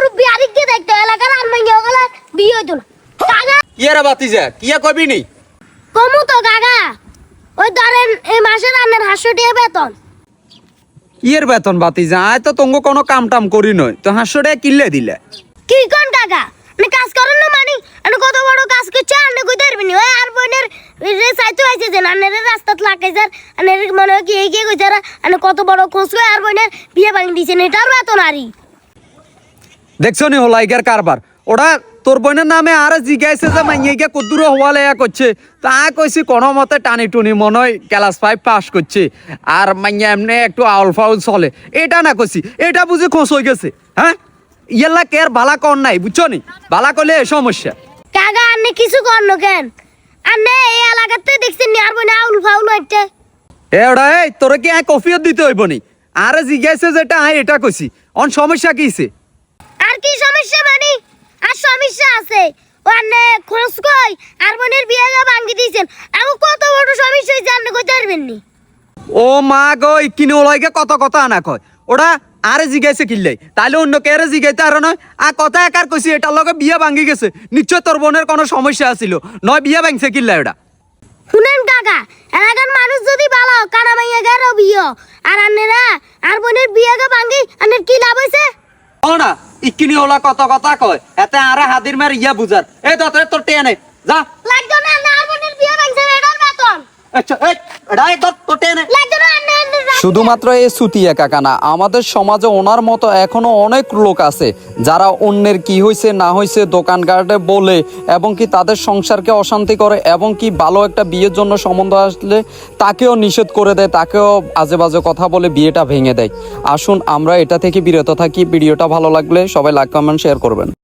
মুরব্বী আরেক দিয়ে এলাকার আর মাইয়া ওগুলা বিয়ে হইতো না। কাকা কিয়ারা বাতিজা কিয়া কবি নি? কমু তো কাকা। ওই ধরেন এই মাসে রান্নার বেতন। ইয়ের বেতন বাতিজা আয় তো তঙ্গ কোনো কাম টাম করি নয় তো দিলে। কি কোন কাকা? আপনি কাজ করেন না মানি? কত বড় কাজ করছে আপনি কই ওই আর বোনের রে সাইতো আইছে যে আনের রাস্তাত লাগাই স্যার আনের মনে হয় কি এই কি কইছে আপনি কত বড় খোঁজ আর বোনের বিয়ে ভাঙি দিছেন এটার বেতন আরি দেখছ নি হলাইকার কারবার? ওরা তোর বোনের নামে আর জিজ্ঞাসা যে মাইয়ে গিয়ে কদ্দুর হওয়ালে করছে। তা কইছি কোনো মতে টানি টুনি মনে হয় ক্লাস ফাইভ পাস করছে। আর মাইয়া এমনি একটু আউল ফাউল চলে। এটা না কইছি এটা বুঝি খোঁজ হয়ে গেছে হ্যাঁ? ইয়াল্লা কে আর বালা কর নাই বুঝছ নি? বালা করলে সমস্যা। কাকা আপনি কিছু কর না কেন? আপনি এই এলাকাতে দেখছেন আর বোনে আউল ফাউল হচ্ছে এ ওরা এই তোরে কি কফিও দিতে হইব নি? আর জিজ্ঞাসা যেটা আয় এটা কইছি। অন সমস্যা কিছে কি সমস্যা মানি? আর সমস্যা আছে। ওখানে খোঁজ কই আর বোনের বিয়ে ভাঙি দিয়েছেন। এখন কত বড় সমস্যা হয়েছে আপনি কই ধরবেন নি? ও মা গো কিনে ওলাইকে কত কথা আনা কয়। ওরা আরে জিগাইছে কিনলে তাইলে অন্য কে আরে জিগাইতে আর নয়? আর কথা একার কইছি এটার লগে বিয়ে ভাঙ্গি গেছে। নিশ্চয় তোর বোনের কোনো সমস্যা আছিল। নয় বিয়ে ভাঙছে কিনলে ওটা শুনেন কাকা এলাকার মানুষ যদি ভালো কানা মাইয়া গেল বিয়ে। আর আন্নেরা আর বোনের বিয়ে গা ভাঙ্গি আন্নের কি লাভ হয়েছে? ও না ইকিনি ওলা কত কথা কয়? এতে আরে হাদির মার ইয়া বুঝার। এই তো তোর তোর টেনে। যা। লাগতো না আর বোনের বিয়ে ভাঙছে এটার বেতন। আচ্ছা এই এটা এই তোর তোর টেনে লাগতো না আন্নে আন্নের রাগ- শুধুমাত্র এই সুতি একা কানা আমাদের সমাজে ওনার মতো এখনও অনেক লোক আছে যারা অন্যের কি হয়েছে না হয়েছে দোকানঘাটে বলে, এবং কি তাদের সংসারকে অশান্তি করে, এবং কি ভালো একটা বিয়ের জন্য সম্বন্ধ আসলে তাকেও নিষেধ করে দেয়, তাকেও আজে বাজে কথা বলে বিয়েটা ভেঙে দেয়। আসুন, আমরা এটা থেকে বিরত থাকি। ভিডিওটা ভালো লাগলে সবাই লাইক কমেন্ট শেয়ার করবেন।